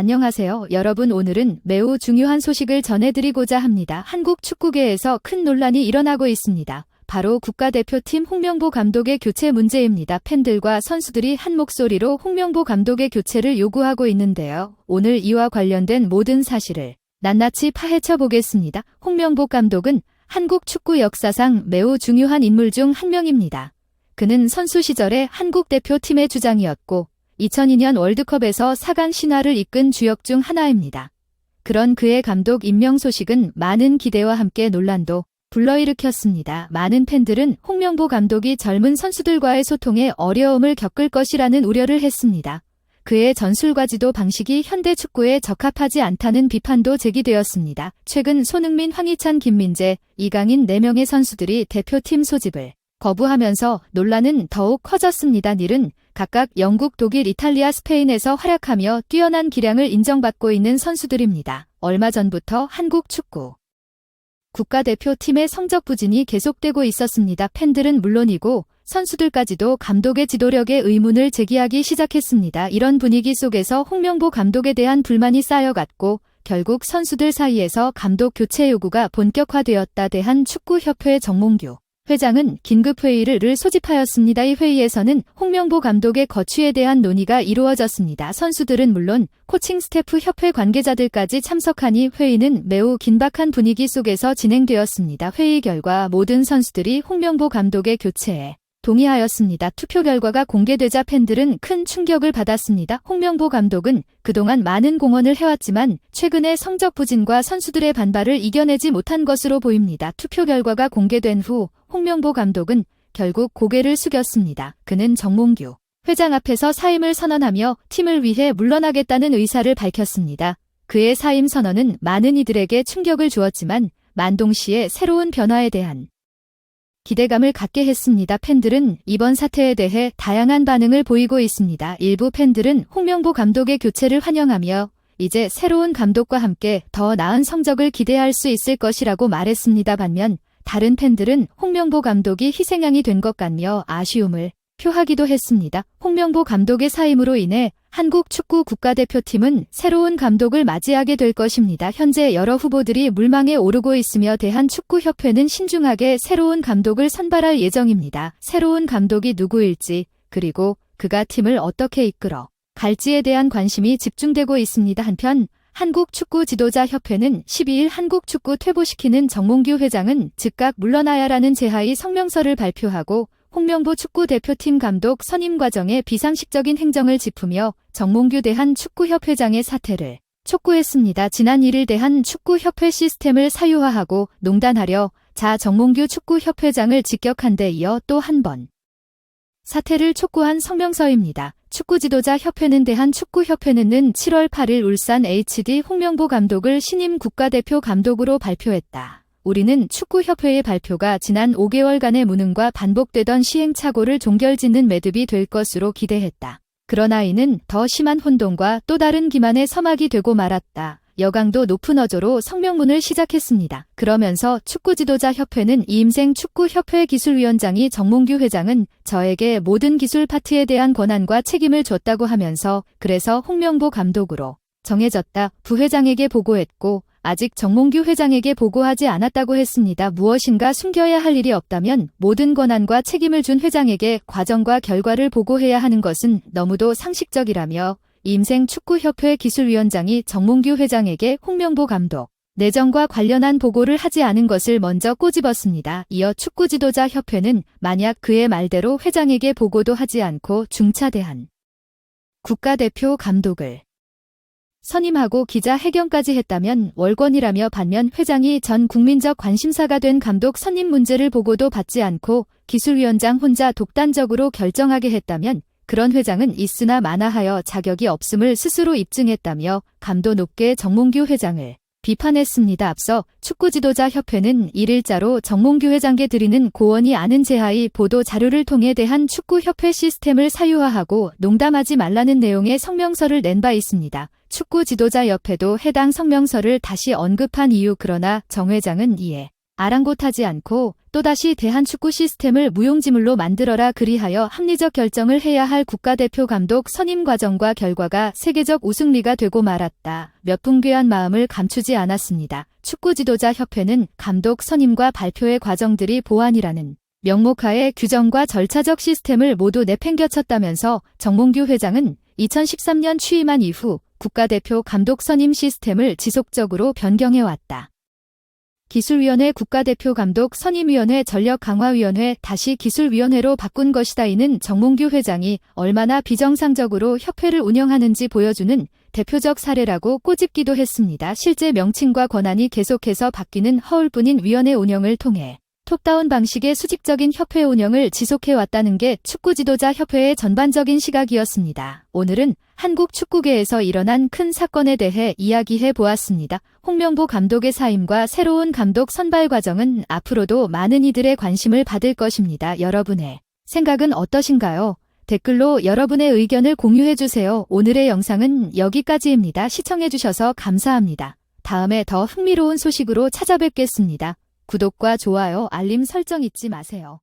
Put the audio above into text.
안녕하세요. 여러분 오늘은 매우 중요한 소식을 전해드리고자 합니다. 한국 축구계에서 큰 논란이 일어나고 있습니다. 바로 국가대표팀 홍명보 감독의 교체 문제입니다. 팬들과 선수들이 한 목소리로 홍명보 감독의 교체를 요구하고 있는데요. 오늘 이와 관련된 모든 사실을 낱낱이 파헤쳐 보겠습니다. 홍명보 감독은 한국 축구 역사상 매우 중요한 인물 중 한 명입니다. 그는 선수 시절에 한국 대표팀의 주장이었고 2002년 월드컵에서 4강 신화를 이끈 주역 중 하나입니다. 그런 그의 감독 임명 소식은 많은 기대와 함께 논란도 불러일으켰습니다. 많은 팬들은 홍명보 감독이 젊은 선수들과의 소통에 어려움을 겪을 것이라는 우려를 했습니다. 그의 전술과 지도 방식이 현대 축구에 적합하지 않다는 비판도 제기되었습니다. 최근 손흥민, 황희찬, 김민재, 이강인 4명의 선수들이 대표팀 소집을 거부하면서 논란은 더욱 커졌습니다. 닐은 각각 영국, 독일, 이탈리아, 스페인에서 활약하며 뛰어난 기량을 인정받고 있는 선수들입니다. 얼마 전부터 한국 축구 국가대표팀의 성적 부진이 계속되고 있었습니다. 팬들은 물론이고 선수들까지도 감독의 지도력에 의문을 제기하기 시작했습니다. 이런 분위기 속에서 홍명보 감독에 대한 불만이 쌓여갔고 결국 선수들 사이에서 감독 교체 요구가 본격화되었다. 대한 축구협회 정몽규 회장은 긴급회의를 소집하였습니다. 이 회의에서는 홍명보 감독의 거취에 대한 논의가 이루어졌습니다. 선수들은 물론 코칭 스태프 협회 관계자들까지 참석하니 회의는 매우 긴박한 분위기 속에서 진행되었습니다. 회의 결과 모든 선수들이 홍명보 감독의 교체에 동의하였습니다. 투표 결과가 공개되자 팬들은 큰 충격을 받았습니다. 홍명보 감독은 그동안 많은 공헌을 해왔지만 최근에 성적 부진과 선수들의 반발을 이겨내지 못한 것으로 보입니다. 투표 결과가 공개된 후 홍명보 감독은 결국 고개를 숙였습니다. 그는 정몽규 회장 앞에서 사임을 선언하며 팀을 위해 물러나겠다는 의사를 밝혔습니다. 그의 사임 선언은 많은 이들에게 충격을 주었지만 만동시의 새로운 변화에 대한 기대감을 갖게 했습니다. 팬들은 이번 사태에 대해 다양한 반응을 보이고 있습니다. 일부 팬들은 홍명보 감독의 교체를 환영하며 이제 새로운 감독과 함께 더 나은 성적을 기대할 수 있을 것이라고 말했습니다. 반면 다른 팬들은 홍명보 감독이 희생양이 된 것 같며 아쉬움을 표하기도 했습니다. 홍명보 감독의 사임으로 인해 한국 축구 국가대표팀은 새로운 감독을 맞이하게 될 것입니다. 현재 여러 후보들이 물망에 오르고 있으며 대한축구협회는 신중하게 새로운 감독을 선발할 예정입니다. 새로운 감독이 누구일지 그리고 그가 팀을 어떻게 이끌어 갈지에 대한 관심이 집중되고 있습니다. 한편 한국 축구 지도자 협회는 12일 한국 축구 퇴보시키는 정몽규 회장은 즉각 물러나야라는 제하의 성명서를 발표하고 홍명보 축구 대표팀 감독 선임 과정의 비상식적인 행정을 짚으며 정몽규 대한 축구협회장의 사퇴를 촉구했습니다. 지난 1일 대한 축구협회 시스템을 사유화하고 농단하려 자 정몽규 축구협회장을 직격한 데 이어 또 한 번 사퇴를 촉구한 성명서입니다. 축구 지도자 협회는 대한 축구협회는 7월 8일 울산 HD 홍명보 감독을 신임 국가대표 감독으로 발표했다. 우리는 축구협회의 발표가 지난 5개월간의 무능과 반복되던 시행착오를 종결짓는 매듭이 될 것으로 기대했다. 그러나 이는 더 심한 혼돈과 또 다른 기만의 서막이 되고 말았다. 여강도 높은 어조로 성명문을 시작했습니다. 그러면서 축구 지도자 협회는 이임생 축구협회 기술위원장이 정몽규 회장은 저에게 모든 기술 파트에 대한 권한과 책임을 줬다고 하면서 그래서 홍명보 감독으로 정해졌다. 부회장에게 보고했고 아직 정몽규 회장에게 보고하지 않았다고 했습니다. 무엇인가 숨겨야 할 일이 없다면 모든 권한과 책임을 준 회장에게 과정과 결과를 보고해야 하는 것은 너무도 상식적이라며 임생 축구협회 기술위원장이 정몽규 회장에게 홍명보 감독 내정과 관련한 보고를 하지 않은 것을 먼저 꼬집었습니다. 이어 축구지도자 협회는 만약 그의 말대로 회장에게 보고도 하지 않고 중차대한 국가대표 감독을 선임하고 기자 해경까지 했다면 월권이라며 반면 회장이 전 국민적 관심사가 된 감독 선임 문제를 보고도 받지 않고 기술위원장 혼자 독단적으로 결정하게 했다면 그런 회장은 있으나 마나하여 자격이 없음을 스스로 입증했다며 감도 높게 정몽규 회장을 비판했습니다. 앞서 축구 지도자 협회는 1일자로 정몽규 회장께 드리는 고언이 아는 제하의 보도 자료를 통해 대한 축구 협회 시스템을 사유화하고 농담하지 말라는 내용의 성명서를 낸 바 있습니다. 축구 지도자 협회도 해당 성명서를 다시 언급한 이유 그러나 정 회장은 이에 아랑곳하지 않고 또다시 대한축구 시스템을 무용지물로 만들어라 그리하여 합리적 결정을 해야 할 국가대표 감독 선임 과정과 결과가 세계적 우승리가 되고 말았다. 몇 분괴한 마음을 감추지 않았습니다. 축구 지도자 협회는 감독 선임과 발표의 과정들이 보안이라는 명목하에 규정과 절차적 시스템을 모두 내팽겨쳤다면서 정몽규 회장은 2013년 취임한 이후 국가대표 감독 선임 시스템을 지속적으로 변경해왔다. 기술위원회 국가대표 감독 선임위원회 전력강화위원회 다시 기술위원회로 바꾼 것이다 이는 정몽규 회장이 얼마나 비정상적으로 협회를 운영하는지 보여주는 대표적 사례라고 꼬집기도 했습니다. 실제 명칭과 권한이 계속해서 바뀌는 허울뿐인 위원회 운영을 통해 톱다운 방식의 수직적인 협회 운영을 지속해왔다는 게 축구 지도자 협회의 전반적인 시각이었습니다. 오늘은 한국 축구계에서 일어난 큰 사건에 대해 이야기해 보았습니다. 홍명보 감독의 사임과 새로운 감독 선발 과정은 앞으로도 많은 이들의 관심을 받을 것입니다. 여러분의 생각은 어떠신가요? 댓글로 여러분의 의견을 공유해 주세요. 오늘의 영상은 여기까지입니다. 시청해 주셔서 감사합니다. 다음에 더 흥미로운 소식으로 찾아뵙겠습니다. 구독과 좋아요, 알림 설정 잊지 마세요.